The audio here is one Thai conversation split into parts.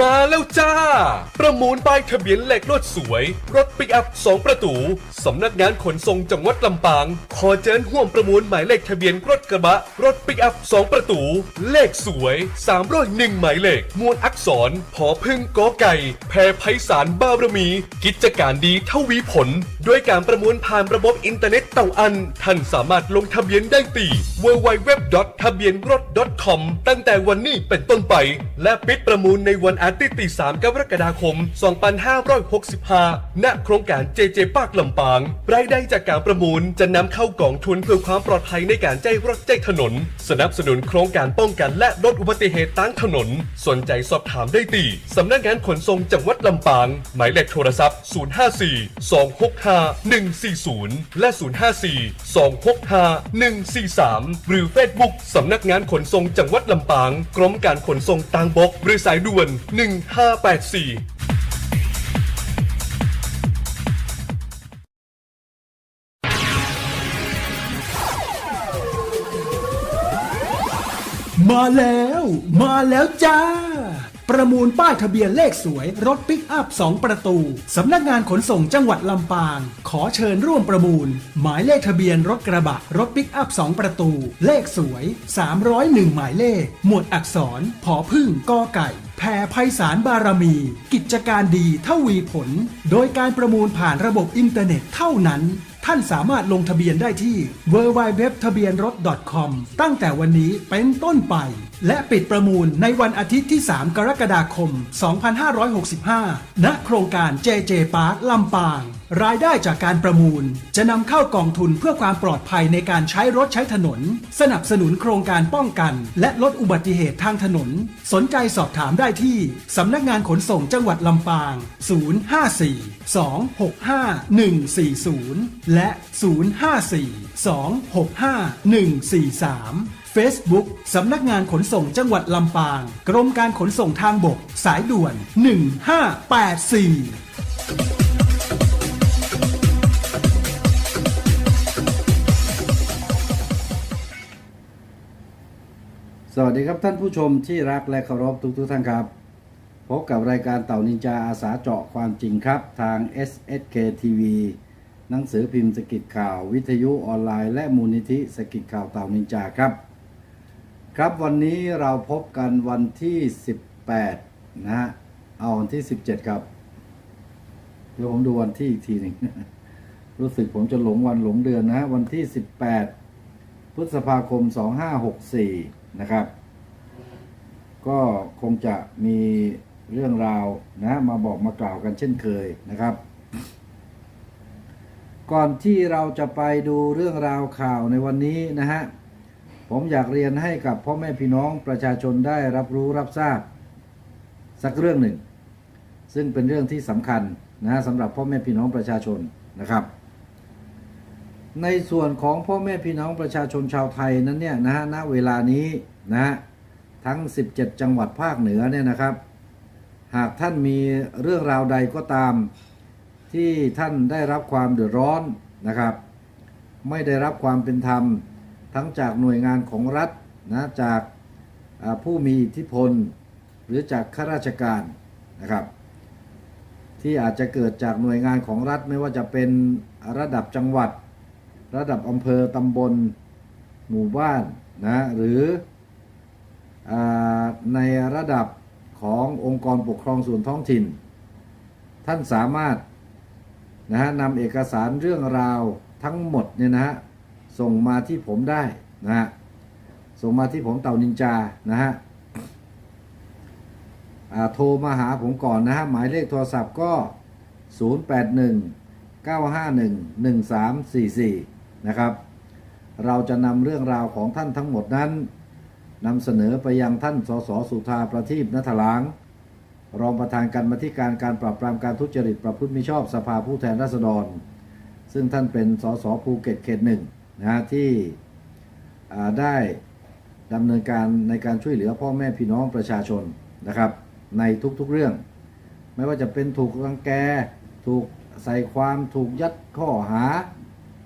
มาแล้วจ้า ประมูลป้ายทะเบียนเหล็กรถสวย รถปิกอัพ 2 ประตู สำนักงานขนส่งจังหวัดลำปาง ขอเชิญห่วมประมูลหมายเลขทะเบียนรถกระบะ รถปิกอัพ 2 ประตู เลขสวย301หมายเลข มวลอักษรพอพึ่งกอไก่ แพรไพศาลบารมี กิจการดีเท่าวีผล ด้วยการประมูลผ่านระบบอินเทอร์เน็ตเต่าอัน ท่านสามารถลงทะเบียนได้ตี www. ทะเบียนรถ .com ตั้งแต่วันนี้เป็นต้นไป และปิดประมูลในวันอาทิตย์ที่3กรกฎาคม 2565 ณ โครงการเจเจปากลำปาง รายได้จากการประมูลจะนำเข้ากองทุนเพื่อความปลอดภัยในการใจรถใจถนน สนับสนุนโครงการป้องกันและลดอุบัติเหตุทางถนน สนใจสอบถามได้ที่สำนักงานขนส่งจังหวัดลำปาง หมายเลขโทรศัพท์ 054 265 140 และ 054 265 143 หรือ Facebook สำนักงานขนส่งจังหวัดลำปาง กรมการขนส่งทางบก หรือสายด่วน1584มาแล้ว มาแล้วจ้า ประมูลป้ายทะเบียนเลขสวย รถปิกอัพ 2 ประตู สำนักงานขนส่งจังหวัดลำปาง ขอเชิญร่วมประมูล หมายเลขทะเบียนรถกระบะ รถปิกอัพ 2 ประตู เลขสวย 301 หมายเลข หมวดอักษรผอพึ่งกอไก่ แผ่ไพศาลบารมี กิจการดีเท่าวีผล โดยการประมูลผ่านระบบอินเทอร์เน็ตเท่านั้น ท่านสามารถลงทะเบียนได้ที่ www ทะเบียนรถ .com ตั้งแต่วันนี้เป็นต้นไป และปิดประมูลในวันอาทิตย์ที่ 3 กรกฎาคม 2565 ณ โครงการ JJ Park ลำปาง รายได้จากการประมูล จะนำเข้ากองทุนเพื่อความปลอดภัยในการใช้รถใช้ถนน สนับสนุนโครงการป้องกัน และลดอุบัติเหตุทางถนน สนใจสอบถามได้ที่ สำนักงานขนส่งจังหวัดลำปาง 054 265 140 และ 054 265 143 Facebook สำนักงานขนส่งจังหวัดลำปาง กรมการขนส่งทางบก สายด่วน 1584สวัสดีครับท่านผู้ชมที่รักและเคารพทุกทุกๆท่านครับ พบกับรายการเต่านินจาอาสาเจาะความจริงครับ ทาง SSK TV หนังสือพิมพ์สกิดข่าว วิทยุออนไลน์และมูลนิธิสกิดข่าวเต่านินจาครับ ครับวันนี้เราพบกันวันที่ 18 นะฮะเอาวันที่ 17 ครับ เดี๋ยวผมดูวันที่อีกทีหนึ่งรู้สึกผมจะหลงวันหลงเดือนนะฮะวันที่ 18 พฤษภาคม 2564 นะครับ ก็คงจะมีเรื่องราวนะมาบอกมากล่าวกันเช่นเคยนะครับ ก่อนที่เราจะไปดูเรื่องราวข่าวในวันนี้นะฮะ ผมอยากเรียนให้กับพ่อแม่พี่น้องประชาชนได้รับรู้รับทราบ สักเรื่องหนึ่ง ซึ่งเป็นเรื่องที่สำคัญนะสำหรับพ่อแม่พี่น้องประชาชนนะครับ ในส่วนของพ่อแม่พี่น้องประชาชนชาวไทยนั้นเนี่ยนะฮะณเวลานี้นะฮะทั้ง 17 จังหวัดภาคเหนือเนี่ยนะครับ หากท่านมีเรื่องราวใดก็ตาม ที่ท่านได้รับความเดือดร้อนนะครับ ไม่ได้รับความเป็นธรรม ทั้งจากหน่วยงานของรัฐนะจากผู้มีอิทธิพล หรือจากข้าราชการนะครับที่อาจจะเกิดจากหน่วยงานของรัฐไม่ว่าจะเป็นระดับจังหวัด ระดับอำเภอตำบลหมู่บ้านนะหรืออในระดับขององค์กรปกครองส่วนท้องถิ่น ท่านสามารถนะฮะนำเอกสารเรื่องราวทั้งหมดเนี่ยนะฮะ ส่งมาที่ผมได้นะฮะส่งมาที่ผมเต่านินจานะฮะโทรมาหาผมก่อนนะฮะหมายเลขโทรศัพท์ก็ 081 951 1344 นะครับ เราจะนำเรื่องราวของท่านทั้งหมดนั้นนำเสนอไปยังท่านสสสุธาประทีปนัทลาง รองประธานการมาธิการการปราบปรามการทุจริตประพฤติมิชอบสภาผู้แทนราษฎร ซึ่งท่านเป็นสสภูเก็ตเขตหนึ่ง นะฮะที่ได้ดำเนินการในการช่วยเหลือพ่อแม่พี่น้องประชาชนนะครับ ในทุกๆเรื่อง ไม่ว่าจะเป็นถูกรังแก ถูกใส่ความถูกยัดข้อหา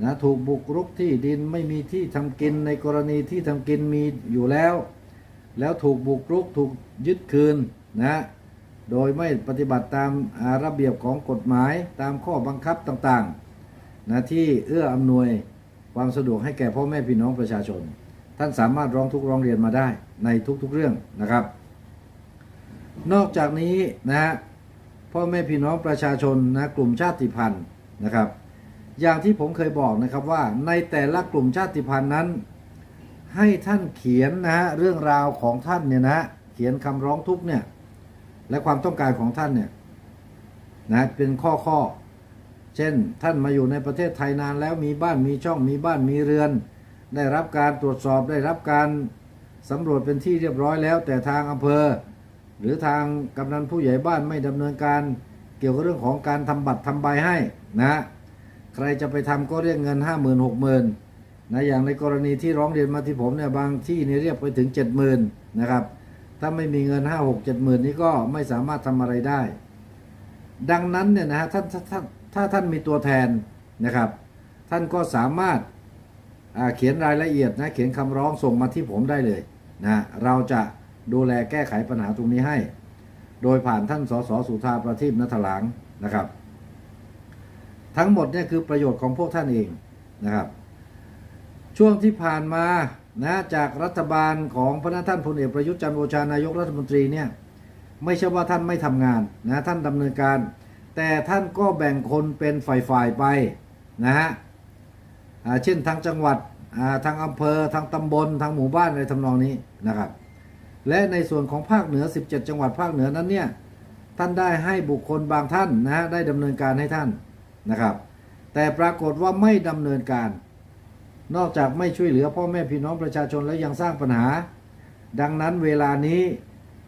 นะถูกบุกรุกที่ดินไม่มีที่ทำกินในกรณีที่ทำกินมีอยู่แล้ว แล้วถูกบุกรุกถูกยึดคืนนะโดยไม่ปฏิบัติตามระเบียบของกฎหมายตามข้อบังคับต่างๆนะที่เอื้ออำนวย ความสะดวกให้แก่พ่อแม่พี่น้องประชาชน ท่านสามารถร้องทุกข์ร้องเรียนมาได้ในทุกๆเรื่องนะครับ นอกจากนี้นะฮะพ่อแม่พี่น้องประชาชนนะกลุ่มชาติพันธุ์นะครับ อย่างที่ผมเคยบอกนะครับว่าในแต่ละกลุ่มชาติพันธุ์นั้น ให้ท่านเขียนนะฮะเรื่องราวของท่านเนี่ยนะฮะเขียนคำร้องทุกข์เนี่ยและความต้องการของท่านเนี่ยนะเป็นข้อข้อ เช่น ท่านมาอยู่ในประเทศไทยนานแล้วมีบ้านมีช่องมีบ้านมีเรือน ได้รับการตรวจสอบได้รับการสำรวจเป็นที่เรียบร้อยแล้ว แต่ทางอำเภอ หรือทางกำนันผู้ใหญ่บ้านไม่ดำเนินการ เกี่ยวกับเรื่องของการทำบัตรทำใบให้นะใครจะไปทำก็เรียกเงิน 5 0,000 6 0,000นะอย่างในกรณีที่ร้องเรียนมาที่ผมเนี่ยบางที่เนี่ยเรียกไปถึง 70,000นะครับถ้าไม่มีเงิน 5 6 7 0,000 นี้ก็ไม่สามารถทำอะไรได้ ดังนั้นเนี่ยนะฮะท่านถ้าถ้า ถ้าท่านมีตัวแทนนะครับ ท่านก็สามารถาเขียนรายละเอียดนะเขียนคำร้องส่งมาที่ผมได้เลยนะเราจะดูแลแก้ไขปัญหาตรงนี้ให้ โดยผ่านท่านสสสุธาประทีปนัทหลางนะครับ ทั้งหมดเนี่ยคือประโยชน์ของพวกท่านเองนะครับ ช่วงที่ผ่านมานะจากรัฐบาลของพระท่านพลเอกประยุทธ์จันทร์โอชานายกรัฐมนตรีเนี่ยไม่ใช่ว่าท่านไม่ทำงานนะท่านดำเนินการ แต่ท่านก็แบ่งคนเป็นฝ่ายๆไปนะฮะเช่นทางจังหวัดทางอำเภอทางตำบลทางหมู่บ้านอะไรทำนองนี้นะครับ และในส่วนของภาคเหนือ 17 จังหวัดภาคเหนือนั้นเนี่ยท่านได้ให้บุคคลบางท่านนะฮะได้ดำเนินการให้ท่านนะครับ แต่ปรากฏว่าไม่ดำเนินการ นอกจากไม่ช่วยเหลือพ่อแม่พี่น้องประชาชนแล้วยังสร้างปัญหา ดังนั้นเวลานี้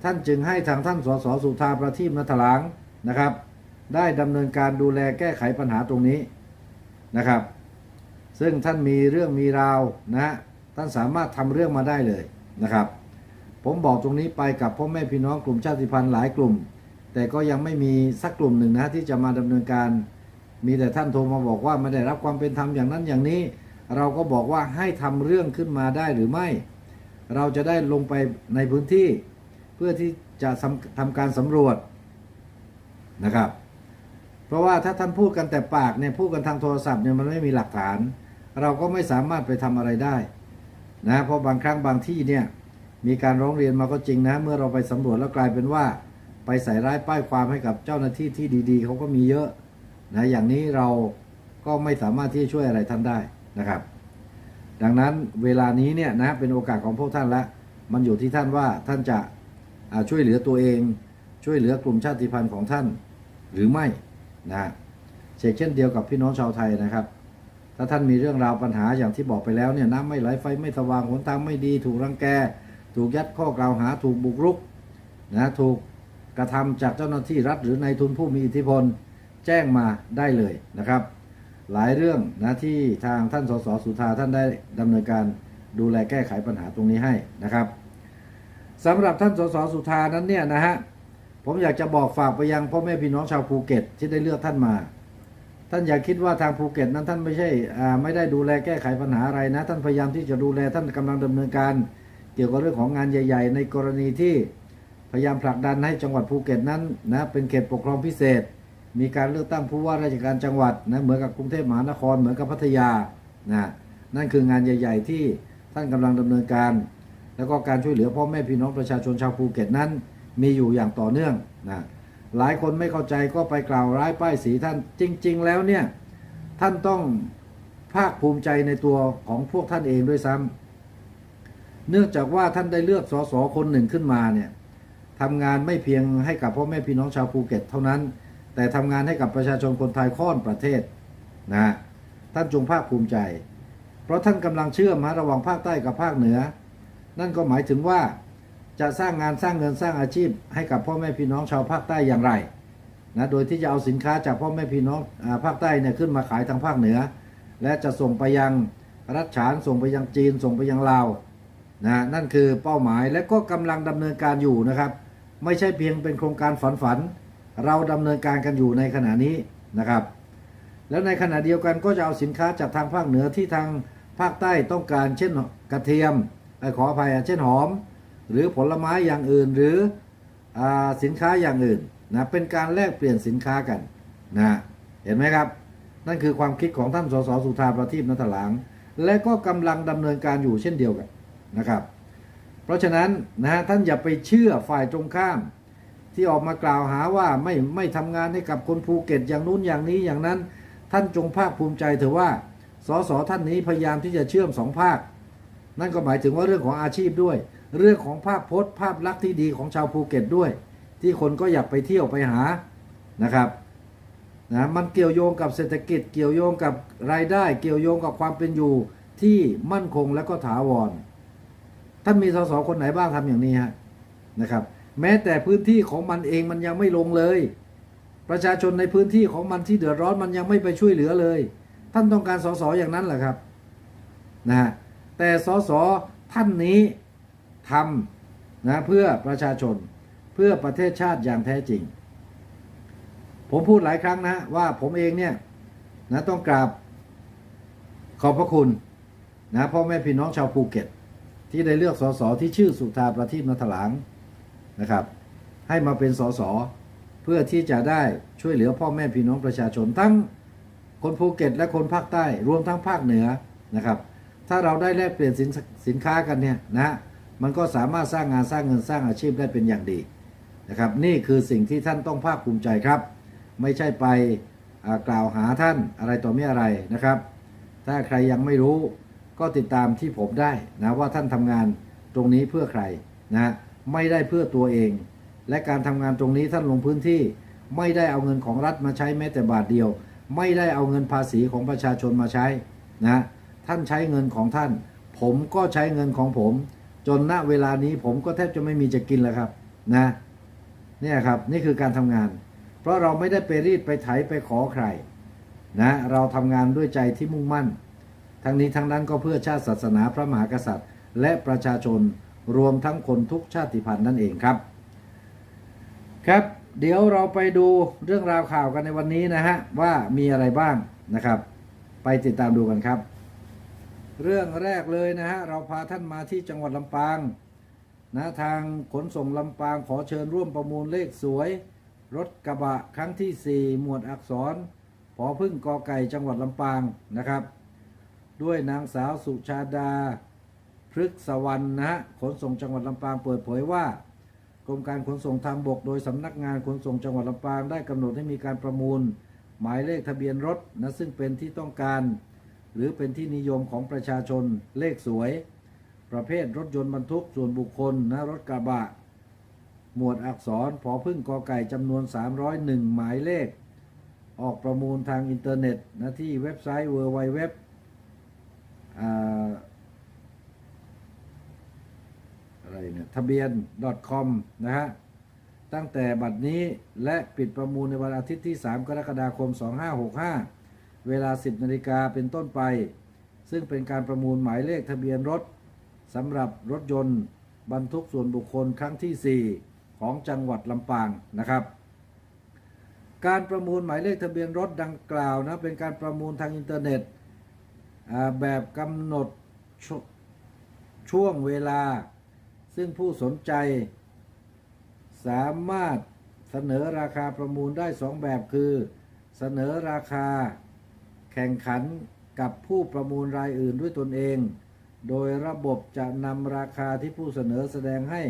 ท่านจึงให้ทางท่านสสสุธาประทีปนัทลางนะครับ ได้ดำเนินการดูแลแก้ไขปัญหาตรงนี้นะครับ ซึ่งท่านมีเรื่องมีราวนะฮะท่านสามารถทำเรื่องมาได้เลยนะครับ ผมบอกตรงนี้ไปกับพ่อแม่พี่น้องกลุ่มชาติพันธุ์หลายกลุ่ม แต่ก็ยังไม่มีสักกลุ่มหนึ่งนะที่จะมาดำเนินการ มีแต่ท่านโทรมาบอกว่าไม่ได้รับความเป็นธรรมอย่างนั้นอย่างนี้ เราก็บอกว่าให้ทำเรื่องขึ้นมาได้หรือไม่ เราจะได้ลงไปในพื้นที่ เพื่อที่จะทำทำการสำรวจนะครับ เพราะว่าถ้าท่านพูดกันแต่ปากเนี่ยพูดกันทางโทรศัพท์เนี่ยมันไม่มีหลักฐาน เราก็ไม่สามารถไปทำอะไรได้นะเพราะบางครั้งบางที่เนี่ยมีการร้องเรียนมาก็จริงนะ เมื่อเราไปสำรวจแล้วกลายเป็นว่า ไปใส่ร้ายป้ายความให้กับเจ้าหน้าที่ที่ดีๆเขาก็มีเยอะนะอย่างนี้เราก็ไม่สามารถที่จะช่วยอะไรท่านได้นะครับ ดังนั้นเวลานี้เนี่ยนะเป็นโอกาสของพวกท่านละมันอยู่ที่ท่านว่าท่านจะช่วยเหลือตัวเอง ช่วยเหลือกลุ่มชาติพันธุ์ของท่าน หรือไม่ นะเช่นเช่นเดียวกับพี่น้องชาวไทยนะครับ ถ้าท่านมีเรื่องราวปัญหาอย่างที่บอกไปแล้วเนี่ยน้ำไม่ไหลไฟไม่สว่างหนทางไม่ดี ถูกรังแก ถูกยัดข้อกล่าวหาถูกบุกรุกนะถูกกระทำจากเจ้าหน้าที่รัฐหรือนายทุนผู้มีอิทธิพลแจ้งมาได้เลยนะครับ หลายเรื่องนะที่ทางท่านสสสุธาท่านได้ดำเนินการดูแลแก้ไขปัญหาตรงนี้ให้นะครับสำหรับท่านสสสุธานั้นเนี่ยนะฮะ ผมอยากจะบอกฝากไปยังพ่อแม่พี่น้องชาวภูเก็ตที่ได้เลือกท่านมา ท่านอย่าคิดว่าทางภูเก็ตนั้นท่านไม่ใช่ไม่ได้ดูแลแก้ไขปัญหาอะไรนะ ท่านพยายามที่จะดูแลท่านกำลังดำเนินการ เกี่ยวกับเรื่องของงานใหญ่ ๆ ในกรณีที่พยายามผลักดันให้จังหวัดภูเก็ตนั้นนะเป็นเขตปกครองพิเศษ มีการเลือกตั้งผู้ว่าราชการจังหวัดนะเหมือนกับกรุงเทพมหานครเหมือนกับพัทยานะนั่นคืองานใหญ่ ๆ ที่ท่านกำลังดำเนินการ แล้วก็การช่วยเหลือพ่อแม่พี่น้องประชาชนชาวภูเก็ตนั้น มีอยู่อย่างต่อเนื่องนะหลายคนไม่เข้าใจก็ไปกล่าวร้ายป้ายสีท่านจริง ๆ แล้วเนี่ยท่านต้องภาคภูมิใจในตัวของพวกท่านเองด้วยซ้ำเนื่องจากว่าท่านได้เลือกสสคนหนึ่งขึ้นมาเนี่ยทำงานไม่เพียงให้กับพ่อแม่พี่น้องชาวภูเก็ตเท่านั้น แต่ทำงานให้กับประชาชนคนไทยค่อนประเทศนะฮะท่านจงภาคภูมิใจ เพราะท่านกำลังเชื่อมฮะระหว่างภาคใต้กับภาคเหนือ นั่นก็หมายถึงว่า จะสร้างงานสร้างเงินสร้างอาชีพ ให้กับพ่อแม่พี่น้องชาวภาคใต้อย่างไรนะโดยที่จะเอาสินค้าจากพ่อแม่พี่น้องภาคใต้เนี่ยขึ้นมาขายทางภาคเหนือ และจะส่งไปยังรัฐฉานส่งไปยังจีน ส่งไปยังลาวนะนั่นคือเป้าหมายและก็กำลังดำเนินการอยู่นะครับ ไม่ใช่เพียงเป็นโครงการฝันฝัน เราดำเนินการกันอยู่ในขณะนี้นะครับ แล้วในขณะเดียวกันก็จะเอาสินค้าจากทางภาคเหนือที่ทางภาคใต้ต้องการเช่นกระเทียมเอ่อขออภัยอ่เช่นหอม หรือผลไม้อย่างอื่นหรืออสินค้าอย่างอื่นนะเป็นการแลกเปลี่ยนสินค้ากันนะเห็นไหมครับ นั่นคือความคิดของท่านสสสุธาประทีปนัทหลัง และก็กำลังดำเนินการอยู่เช่นเดียวกันนะครับ เพราะฉะนั้นนะฮะท่านอย่าไปเชื่อฝ่ายตรงข้าม ที่ออกมากล่าวหาว่าไม่ไม่ทำงานให้กับคนภูเก็ตอย่างนู้นอย่างนี้อย่างนั้น ท่านจงภาคภูมิใจเถอะว่าสสท่านนี้พยายามที่จะเชื่อมสองภาค นั่นก็หมายถึงว่าเรื่องของอาชีพด้วย เรื่องของภาพพจน์ภาพลักษณ์ที่ดีของชาวภูเก็ตด้วย ที่คนก็อยากไปเที่ยวไปหานะครับนะมันเกี่ยวโยงกับเศรษฐกิจ เกี่ยวโยงกับรายได้ เกี่ยวโยงกับความเป็นอยู่ที่มั่นคงและก็ถาวร ท่านมีสสคนไหนบ้างทำอย่างนี้ฮะนะครับ แม้แต่พื้นที่ของมันเองมันยังไม่ลงเลย ประชาชนในพื้นที่ของมันที่เดือดร้อนมันยังไม่ไปช่วยเหลือเลย ท่านต้องการสสอย่างนั้นเหรอครับนะฮะแต่สสท่านนี้ ทำนะเพื่อประชาชนเพื่อประเทศชาติอย่างแท้จริง ผมพูดหลายครั้งนะว่าผมเองเนี่ยนะต้องกราบขอบพระคุณนะพ่อแม่พี่น้องชาวภูเก็ต ที่ได้เลือกสสที่ชื่อสุธาประทีปนัทหลางนะครับ ให้มาเป็นสสเพื่อที่จะได้ช่วยเหลือพ่อแม่พี่น้องประชาชนทั้งคนภูเก็ต และคนภาคใต้รวมทั้งภาคเหนือนะครับ ถ้าเราได้แลกเปลี่ยนสินสินค้ากันเนี่ยนะ มันก็สามารถสร้างงานสร้างเงินสร้างอาชีพได้เป็นอย่างดีนะครับ นี่คือสิ่งที่ท่านต้องภาคภูมิใจครับ ไม่ใช่ไปกล่าวหาท่านอะไรต่อไม่อะไรนะครับ ถ้าใครยังไม่รู้ก็ติดตามที่ผมได้นะว่าท่านทำงานตรงนี้เพื่อใครนะไม่ได้เพื่อตัวเอง และการทำงานตรงนี้ท่านลงพื้นที่ ไม่ได้เอาเงินของรัฐมาใช้แม้แต่บาทเดียว ไม่ได้เอาเงินภาษีของประชาชนมาใช้นะท่านใช้เงินของท่าน ผมก็ใช้เงินของผม จนณเวลานี้ผมก็แทบจะไม่มีจะกินแล้วครับนะเนี่ยครับนี่คือการทำงาน เพราะเราไม่ได้ไปรีดไปไถไปขอใครนะเราทำงานด้วยใจที่มุ่งมั่น ทั้งนี้ทั้งนั้นก็เพื่อชาติศาสนาพระมหากษัตริย์ และประชาชนรวมทั้งคนทุกชาติพันธุ์นั่นเองครับ ครับ เดี๋ยวเราไปดูเรื่องราวข่าวกันในวันนี้นะฮะว่ามีอะไรบ้างนะครับ ไปติดตามดูกันครับ เรื่องแรกเลยนะฮะเราพาท่านมาที่จังหวัดลำปางนะทางขนส่งลำปางขอเชิญร่วมประมูลเลขสวย รถกระบะครั้งที่ 4 หมวดอักษรพอพึ่งกอไก่จังหวัดลำปางนะครับ ด้วยนางสาวสุชาดาพฤกษวรรณนะฮะขนส่งจังหวัดลำปางเปิดเผยว่ากรมการขนส่งทางบก โดยสำนักงานขนส่งจังหวัดลำปางได้กำหนดให้มีการประมูล หมายเลขทะเบียนรถนะซึ่งเป็นที่ต้องการ หรือเป็นที่นิยมของประชาชนเลขสวย ประเภทรถยนต์บรรทุกส่วนบุคคลนะรถกระบะ หมวดอักษรพอพึ่งกอไก่จำนวน 301 หมายเลข ออกประมูลทางอินเทอร์เน็ตนะที่เว็บไซต์ www อ่าอะไรเนี่ยทะเบียน .com นะฮะตั้งแต่บัดนี้และปิดประมูลในวันอาทิตย์ที่ 3 กรกฎาคม 2565 เวลา 10นาฬิกาเป็นต้นไป ซึ่งเป็นการประมูลหมายเลขทะเบียนรถสำหรับรถยนต์ บรรทุกส่วนบุคคลครั้งที่ 4 ของจังหวัดลำปางนะครับ การประมูลหมายเลขทะเบียนรถดังกล่าวนะเป็นการประมูลทางอินเทอร์เน็ตแบบกำหนดชช่วงเวลา ซึ่งผู้สนใจ สามารถเสนอราคาประมูลได้สองแบบคือ เสนอราคา ข่งขันกับผู้ประมูลรายอื่นด้วยตนเอง โดยระบบจะนำราคาที่ผู้เสนอแสดงให้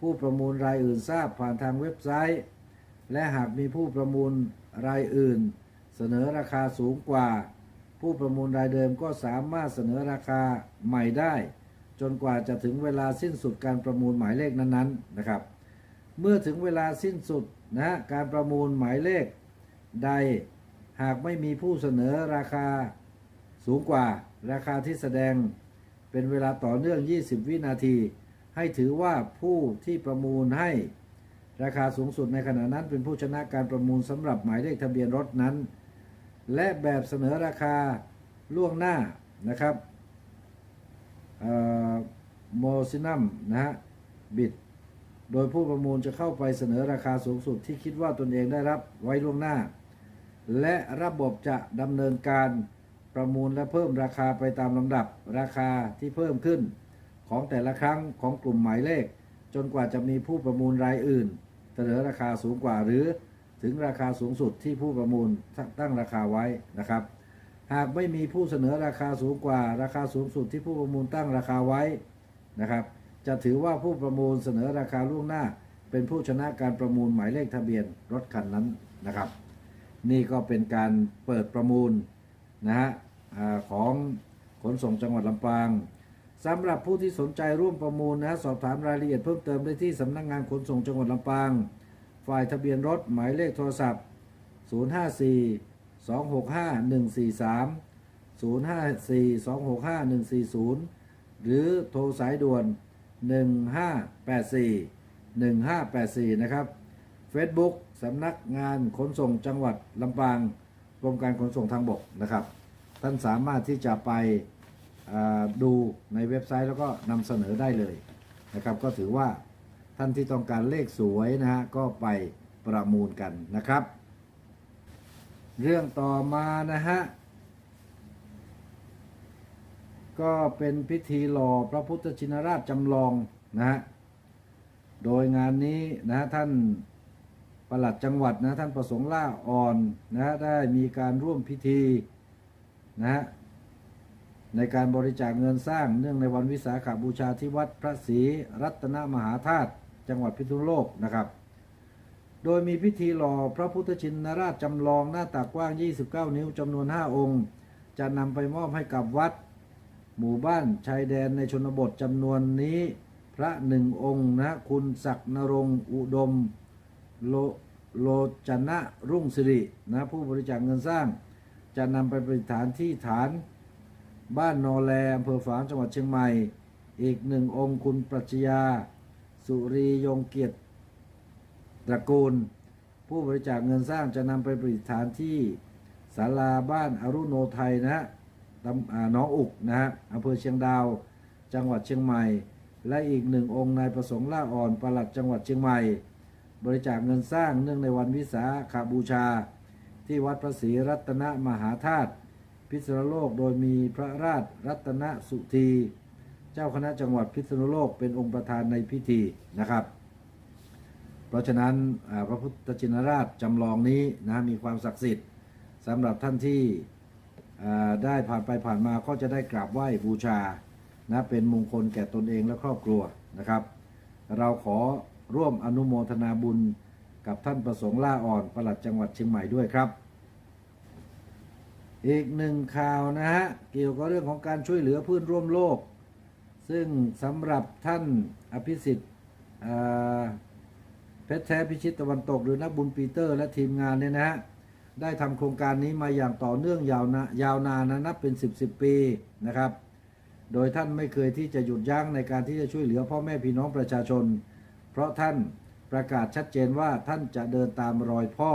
ผู้ประมูลรายอื่นทราบผ่านทางเว็บไซต์ และหากมีผู้ประมูลรายอื่น เสนอราคาสูงกว่า ผู้ประมูลรายเดิมก็สามารถเสนอราคาใหม่ได้ จนกว่าจะถึงเวลาสิ้นสุดการประมูลหมายเลขนั้นๆนะครับ เมื่อถึงเวลาสิ้นสุดนะการประมูลหมายเลขใด หากไม่มีผู้เสนอราคาสูงกว่าราคาที่แสดงเป็นเวลาต่อเนื่อง 20 วินาที ให้ถือว่าผู้ที่ประมูลให้ราคาสูงสุดในขณะนั้นเป็นผู้ชนะการประมูลสำหรับหมายเลขทะเบียนรถนั้น และแบบเสนอราคาล่วงหน้านะครับโมซินัมนะฮะบิด โดยผู้ประมูลจะเข้าไปเสนอราคาสูงสุดที่คิดว่าตนเองได้รับไว้ล่วงหน้า และระบบจะดำเนินการประมูลและเพิ่มราคาไปตามลำดับราคาที่เพิ่มขึ้น ของแต่ละครั้งของกลุ่มหมายเลข จนกว่าจะมีผู้ประมูลรายอื่น เสนอราคาสูงกว่าหรือถึงราคาสูงสุดที่ผู้ประมูลตั้งราคาไว้นะครับ หากไม่มีผู้เสนอราคาสูงกว่าราคาสูงสุดที่ผู้ประมูลตั้งราคาไว้นะครับ จะถือว่าผู้ประมูลเสนอราคาล่วงหน้า เป็นผู้ชนะการประมูลหมายเลขทะเบียนรถคันนั้นนะครับ นี่ก็เป็นการเปิดประมูลนะฮะของขนส่งจังหวัดลำปางสำหรับผู้ที่สนใจร่วมประมูลนะสอบถามรายละเอียดเพิ่มเติมได้ที่สำนักงานขนส่งจังหวัดลำปาง ฝ่ายทะเบียนรถหมายเลขโทรศัพท์ 054 265 143 054 265 140 หรือโทรสายด่วน 1584 1584 นะครับ Facebook สำนักงานขนส่งจังหวัดลำปางกรมการขนส่งทางบกนะครับ ท่านสามารถที่จะไปดูในเว็บไซต์แล้วก็นำเสนอได้เลยนะครับ ก็ถือว่าท่านที่ต้องการเลขสวยนะฮะก็ไปประมูลกันนะครับ เรื่องต่อมานะฮะก็เป็นพิธีหล่อพระพุทธชินราชจำลองนะฮะ โดยงานนี้นะท่าน ปลัดจังหวัดนะท่านประสงค์ล่าอ่อนนะได้มีการร่วมพิธีนะในการบริจาคเงินสร้างเนื่องในวันวิสาขาบูชาที่วัดพระศรีรัตนมหาธาตุจังหวัดพิษณุโลกนะครับ โดยมีพิธีหล่อพระพุทธชินราชจำลองหน้าตักว้าง 29 นิ้วจำนวน 5 องค์ จะนำไปมอบให้กับวัด หมู่บ้านชายแดนในชนบทจำนวนนี้พระหนึ่งองค์นะคุณศักนรงอุดมโล โลจนะรุ่งสิรินะผู้บริจาคเงินสร้าง จะนำไปประดิษฐานที่ฐานบ้านนอแลอำเภอฝางจังหวัดเชียงใหม่ อีกหนึ่งองค์คุณปรัชญา สุรียงเกียรติตระกูล ผู้บริจาคเงินสร้างจะนำไปประดิษฐานที่ศาลาบ้านอรุโนไทยนะฮะตำน้องอุกนะฮะอำเภอเชียงดาว จังหวัดเชียงใหม่ และอีกหนึ่งองค์นายประสงค์ล่าอ่อนปลัดจังหวัดเชียงใหม่ บริจาคเงินสร้างเนื่องในวันวิสาขาบูชา ที่วัดพระศรีรัตนมหาธาตุพิษณุโลกโดยมีพระราชรัตนสุธี เจ้าคณะจังหวัดพิษณุโลกเป็นองค์ประธานในพิธีนะครับ เพราะฉะนั้นพระพุทธชินราชจำลองนี้นะมีความศักดิ์สิทธิ์สำหรับท่านที่ได้ผ่านไปผ่านมาก็จะได้กราบไหว้บูชานะเป็นมงคลแก่ตนเองและครอบครัวนะครับ เราขอ ร่วมอนุโมทนาบุญกับท่านประสงค์ล่าอ่อนประหลัดจังหวัดเชียงใหม่ด้วยครับ อีกหนึ่งข่าวนะฮะ เกี่ยวกับเรื่องของการช่วยเหลือเพื่อนร่วมโลก ซึ่งสำหรับท่านอภิสิทธิ์เพชรแท้พิชิตตะวันตก หรือนักบุญปีเตอร์และทีมงานเนี่ยนะฮะ ได้ทำโครงการนี้มาอย่างต่อเนื่องยาวนายาวนานนะนับเป็น 10บสปีนะครับ โดยท่านไม่เคยที่จะหยุดยั้งในการที่จะช่วยเหลือพ่อแม่พี่น้องประชาชน ราะท่านประกาศชัดเจนว่าท่านจะเดินตามรอยพ่อ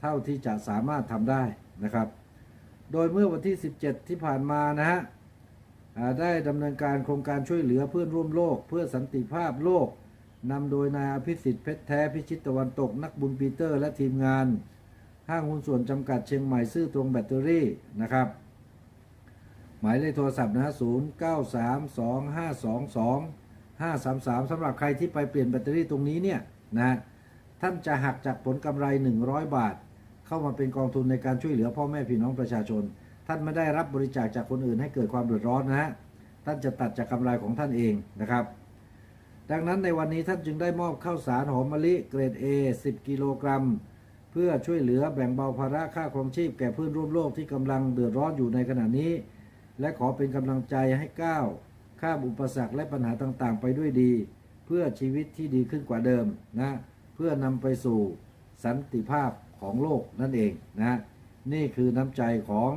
เท่าที่จะสามารถทำได้นะครับ โดยเมื่อวันที่ 17 ที่ผ่านมานะฮะได้ดำเนินการโครงการช่วยเหลือเพื่อนร่วมโลก เพื่อสันติภาพโลกนำโดยนายอภิสิทธิ์เพชรแท้พิชิตตะวันตกนักบุญปีเตอร์และทีมงาน ห้างหุ้นส่วนจำกัดเชียงใหม่ซื่อตรงแบตเตอรี่นะครับ หมายเลขโทรศัพท์นะฮะ0 9 3 2 5 2 2 5 3 3ส 533สำหรับใครที่ไปเปลี่ยนแบตเตอรี่ตรงนี้เนี่ยนะฮะท่านจะหักจากผลกำไร 100 บาท เข้ามาเป็นกองทุนในการช่วยเหลือพ่อแม่พี่น้องประชาชน ท่านไม่ได้รับบริจาคจากคนอื่นให้เกิดความเดือดร้อนนะฮะท่านจะตัดจากกำไรของท่านเองนะครับ ดังนั้นในวันนี้ท่านจึงได้มอบข้าวสารหอมมะลิเกรด A 10 กิโลกรัม เพื่อช่วยเหลือแบ่งเบาภาระค่าครองชีพแก่เพื่อนร่วมโลกที่กำลังเดือดร้อนอยู่ในขณะนี้ และขอเป็นกำลังใจให้ก้าว ข้ามอุปสรรคและปัญหาต่างๆ ไปด้วยดี เพื่อชีวิตที่ดีขึ้นกว่าเดิมนะเพื่อนำไปสู่สันติภาพของโลกนั่นเองนะนี่คือน้ำใจของ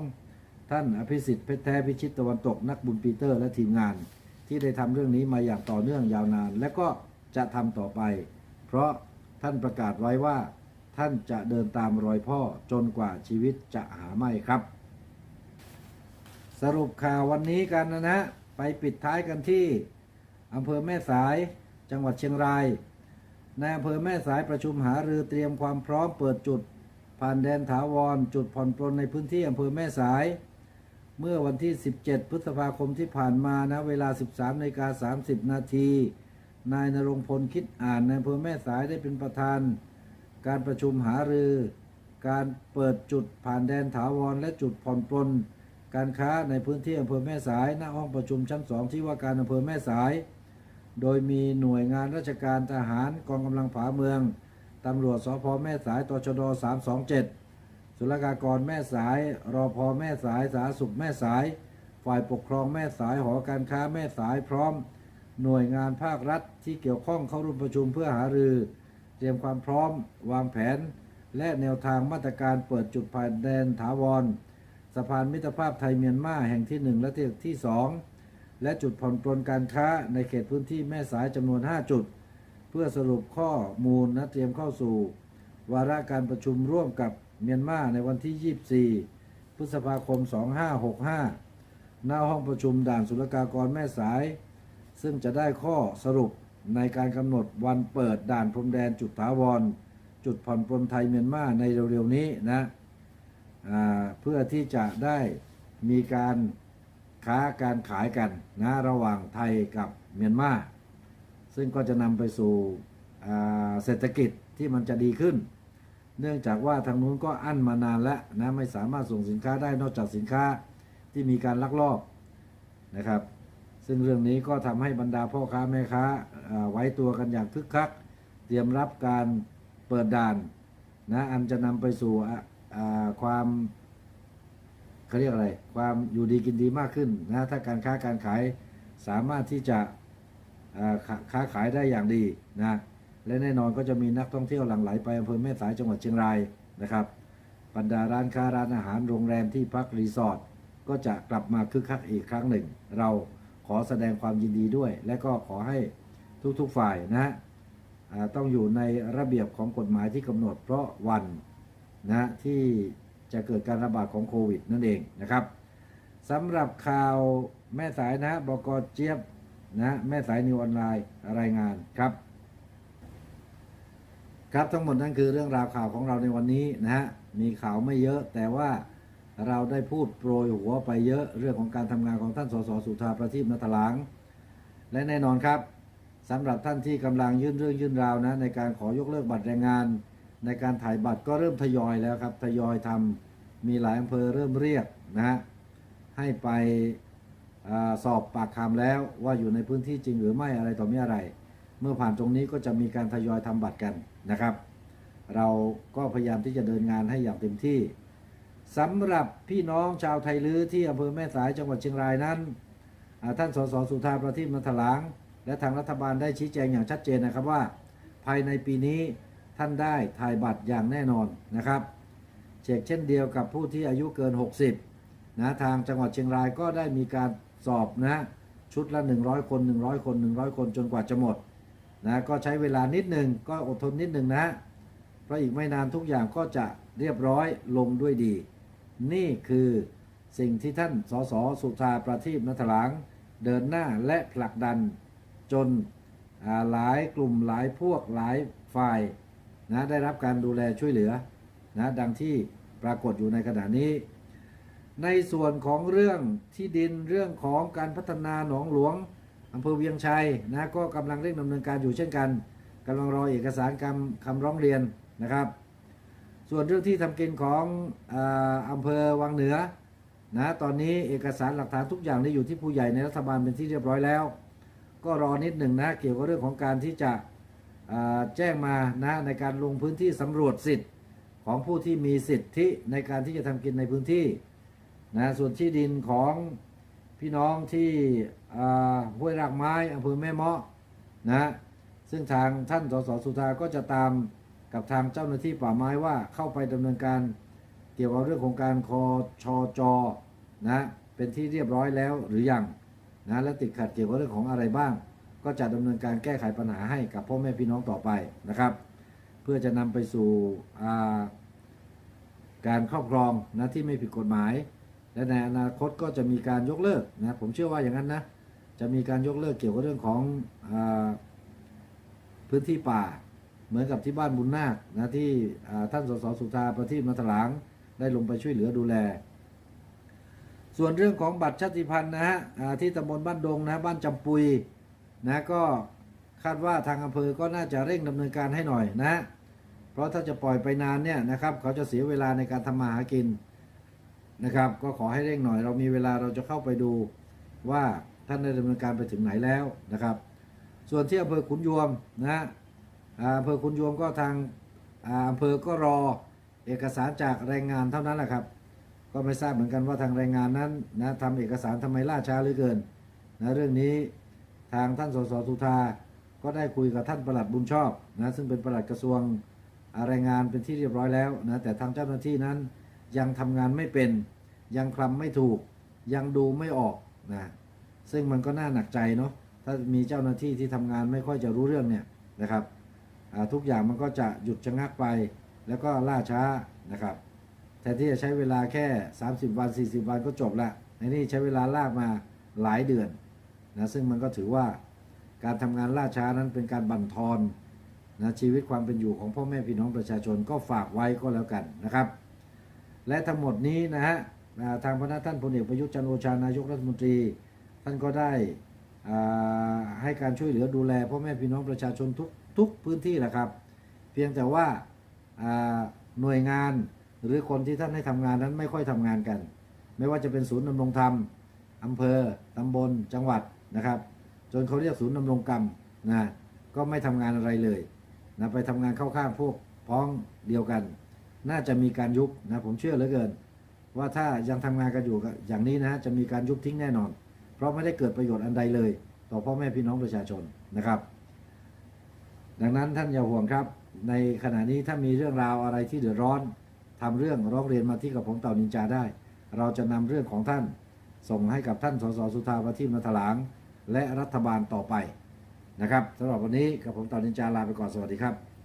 ท่านอภิสิทธิ์เพชรแท้พิชิตตะวันตกนักบุญปีเตอร์และทีมงาน ที่ได้ทำเรื่องนี้มาอย่างต่อเนื่องยาวนาน และก็จะทำต่อไป เพราะท่านประกาศไว้ว่า ท่านจะเดินตามรอยพ่อจนกว่าชีวิตจะหาไม่ครับ สรุปข่าววันนี้กันนะนะ ไปปิดท้ายกันที่อำเภอแม่สายจังหวัดเชียงราย ในอำเภอแม่สายประชุมหารือเตรียมความพร้อมเปิดจุด ผ่านแดนถาวร จุดผ่อนปลนในพื้นที่อำเภอแม่สาย เมื่อวันที่ 17 พฤษภาคมที่ผ่านมานะเวลา 13นาฬิกา30 นาทีนายนรงพลคิดอ่านในอำเภอแม่สายได้เป็นประธาน การประชุมหารือ การเปิดจุดผ่านแดนถาวรและจุดผ่อนปลน การค้าในพื้นที่อำเภอแม่สายหน้าห้องประชุมชั้นสองที่ว่าการอำเภอแม่สาย โดยมีหน่วยงานราชการทหารกองกำลังผาเมืองตำรวจสพแม่สายตชด327 ศุลกากรแม่สาย รอพอแม่สายสาธารณสุขแม่สาย ฝ่ายปกครองแม่สายหอการค้าแม่สายพร้อม หน่วยงานภาครัฐที่เกี่ยวข้องเข้าร่วมประชุมเพื่อหารือ เตรียมความพร้อม วางแผน และแนวทางมาตรการเปิดจุดผ่านแดนถาวร สะพานมิตรภาพไทยเมียนมาแห่งที่ 1 และที่สองและจุดผ่อนปลนการค้าในเขตพื้นที่แม่สายจำนวน 5 จุด เพื่อสรุปข้อมูลและเตรียมเข้าสู่ วาระการประชุมร่วมกับเมียนมาในวันที่ 24 พฤษภาคม 2565 หน้าห้องประชุมด่านศุลกากรแม่สาย ซึ่งจะได้ข้อสรุปในการกำหนดวันเปิดด่านพรมแดนจุดถาวร จุดผ่อนปลนไทยเมียนมาในเร็วๆนี้นะ เพื่อที่จะได้มีการค้าการขายกันนะระหว่างไทยกับเมียนมาซึ่งก็จะนำไปสู่เศรษฐกิจที่มันจะดีขึ้น เนื่องจากว่าทางนู้นก็อั้นมานานแล้วนะไม่สามารถส่งสินค้าได้นอกจากสินค้าที่มีการลักลอบนะครับ ซึ่งเรื่องนี้ก็ทำให้บรรดาพ่อค้าแม่ค้าไว้ตัวกันอย่างคึกคัก เตรียมรับการเปิดด่านนะอันจะนำไปสู่ ความเขาเรียกอะไร ความอยู่ดีกินดีมากขึ้นนะถ้าการค้าการขายสามารถที่จะค้าขายได้อย่างดีนะและแน่นอนก็จะมีนักท่องเที่ยวหลั่งไหลไปอำเภอแม่สายจังหวัดเชียงรายนะครับบรรดาร้านค้าร้านอาหารโรงแรมที่พักรีสอร์ทก็จะกลับมาคึกคักอีกครั้งหนึ่ง เราขอแสดงความยินดีด้วย และก็ขอให้ทุกๆฝ่ายนะต้องอยู่ในระเบียบของกฎหมายที่กำหนดเพราะวัน นะที่จะเกิดการระบาดของโควิดนั่นเองนะครับสำหรับข่าวแม่สายนะบกเจี๊ยบนะแม่สายนิวออนไลน์รายงานครับ ครับทั้งหมดนั่นคือเรื่องราวข่าวของเราในวันนี้นะฮะมีข่าวไม่เยอะแต่ว่าเราได้พูดโปรยหัวไปเยอะเรื่องของการทำงานของท่านสสสุธาประทีปนาถลางและแน่นอนครับสำหรับท่านที่กำลังยื่นเรื่องยื่นราวนะในการขอยกเลิกบัตรแรงงาน ในการถ่ายบัตรก็เริ่มทยอยแล้วครับ ทยอยทำมีหลายอำเภอเริ่มเรียกนะฮะให้ไปอสอบปากคำแล้วว่าอยู่ในพื้นที่จริงหรือไม่อะไรต่อไม่อะไร เมื่อผ่านตรงนี้ก็จะมีการทยอยทำบัตรกันนะครับ เราก็พยายามที่จะเดินงานให้อย่างเต็มที่สำหรับพี่น้องชาวไทยลื้อที่อำเภอแม่สายจังหวัดเชียงรายนั้นท่านสสสุธาประทีปนันทลาง และทางรัฐบาลได้ชี้แจงอย่างชัดเจนนะครับว่า ภายในปีนี้ ท่านได้ถ่ายบัตรอย่างแน่นอนนะครับ เชกเช่นเดียวกับผู้ที่อายุเกิน 60นะทางจังหวัดเชียงรายก็ได้มีการสอบนะชุดละ 100 คน 100 คน 100 คนจนกว่าจะหมดนะก็ใช้เวลานิดหนึ่งก็อดทนนิดหนึ่งนะเพราะอีกไม่นานทุกอย่างก็จะเรียบร้อยลงด้วยดี นี่คือสิ่งที่ท่านสสสุธาประทีปนัทหลางเดินหน้าและผลักดันจนหลายกลุ่มหลายพวกหลายฝ่าย นะได้รับการดูแลช่วยเหลือนะดังที่ปรากฏอยู่ในขณะนี้ ในส่วนของเรื่องที่ดินเรื่องของการพัฒนาหนองหลวงอำเภอเวียงชัยนะก็กำลังเร่งดำเนินการอยู่เช่นกันกำลังรอเอกสารคำคำร้องเรียนนะครับ ส่วนเรื่องที่ทำกินของอำเภอวังเหนือนะตอนนี้เอกสารหลักฐานทุกอย่างได้อยู่ที่ผู้ใหญ่ในรัฐบาลเป็นที่เรียบร้อยแล้ว ก็รอนิดหนึ่งนะเกี่ยวกับเรื่องของการที่จะ แจ้งมานะในการลงพื้นที่สำรวจสิทธิ์ของผู้ที่มีสิทธิในการที่จะทำกินในพื้นที่นะส่วนที่ดินของพี่น้องที่ห้วยรากไม้อำเภอแม่เมาะนะซึ่งทางท่านสสสุธาก็จะตามกับทางเจ้าหน้าที่ป่าไม้ว่าเข้าไปดำเนินการเกี่ยวกับเรื่องของการคอชอจอนะเป็นที่เรียบร้อยแล้วหรือยังนะและติดขัดเกี่ยวกับเรื่องของอะไรบ้าง ก็จะดำเนินการแก้ไขปัญหาให้กับพ่อแม่พี่น้องต่อไปนะครับ เพื่อจะนำไปสู่การครอบครองนะที่ไม่ผิดกฎหมาย และในอนาคตก็จะมีการยกเลิกนะผมเชื่อว่าอย่างนั้นนะจะมีการยกเลิกเกี่ยวกับเรื่องของอพื้นที่ป่า เหมือนกับที่บ้านบุญนาคนะที่ท่านสสสุธาประทีปนัทลางได้ลงไปช่วยเหลือดูแล ส่วนเรื่องของบัตรชาติพันธุ์นะฮะที่ตำบลบ้านดงนะบ้านจำปุย นะก็คาดว่าทางอำเภอก็น่าจะเร่งดำเนินการให้หน่อยนะ เพราะถ้าจะปล่อยไปนานเนี่ยนะครับ เขาจะเสียเวลาในการทำมาหากินนะครับ ก็ขอให้เร่งหน่อย เรามีเวลาเราจะเข้าไปดูว่าท่านได้ดำเนินการไปถึงไหนแล้วนะครับ ส่วนที่อำเภอขุนยวมนะอำเภอขุนยวมก็ทางอำเภอก็รอเอกสารจากแรงงานเท่านั้นแหละครับ ก็ไม่ทราบเหมือนกันว่าทางแรงงานนั้นนะทำเอกสารทำไมล่าช้าเหลือเกินนะเรื่องนี้ ทางท่านสสสุธาก็ได้คุยกับท่านประหลัดบุญชอบนะซึ่งเป็นประหลัดกระทรวงอ่าแรงงานเป็นที่เรียบร้อยแล้วนะแต่ทางเจ้าหน้าที่นั้นยังทำงานไม่เป็น ยังคลำไม่ถูก ยังดูไม่ออกนะซึ่งมันก็น่าหนักใจเนาะถ้ามีเจ้าหน้าที่ที่ทำงานไม่ค่อยจะรู้เรื่องเนี่ยนะครับทุกอย่างมันก็จะหยุดชะงักไป แล้วก็ล่าช้านะครับแทนที่จะใช้เวลาแค่ 30 วัน 40 วันก็จบละในนี่ใช้เวลาลากมาหลายเดือน นะซึ่งมันก็ถือว่าการทำงานล่าช้านั้นเป็นการบั่นทอนนะชีวิตความเป็นอยู่ของพ่อแม่พี่น้องประชาชนก็ฝากไว้ก็แล้วกันนะครับ และทั้งหมดนี้นะฮะทางพระท่านพลเอกประยุทธ์จันโอชานายกรัฐมนตรี ท่านก็ได้อ่าให้การช่วยเหลือดูแลพ่อแม่พี่น้องประชาชนทุกทุกพื้นที่แหละครับ เพียงแต่ว่าหน่วยงานหรือคนที่ท่านให้ทำงานนั้นไม่ค่อยทำงานกัน ไม่ว่าจะเป็นศูนย์ดำรงธรรมอำเภอตำบล จังหวัด นะครับ จนเขาเรียกศูนย์ดำรงกรรมนะก็ไม่ทำงานอะไรเลยนะไปทำงานเข้าข้างพวกพ้องเดียวกัน น่าจะมีการยุบนะผมเชื่อเหลือเกิน ว่าถ้ายังทำงานกันอยู่อย่างนี้นะจะมีการยุบทิ้งแน่นอน เพราะไม่ได้เกิดประโยชน์อันใดเลย ต่อพ่อแม่พี่น้องประชาชนนะครับ ดังนั้นท่านอย่าห่วงครับ ในขณะนี้ถ้ามีเรื่องราวอะไรที่เดือดร้อนทำเรื่องร้องเรียนมาที่กับผมเต่านินจาได้ เราจะนำเรื่องของท่านส่งให้กับท่านสสสุธาวาทิมนาถลาง และรัฐบาลต่อไปนะครับสำหรับวันนี้กับผมต่านินจาลาไปก่อนสวัสดีครับ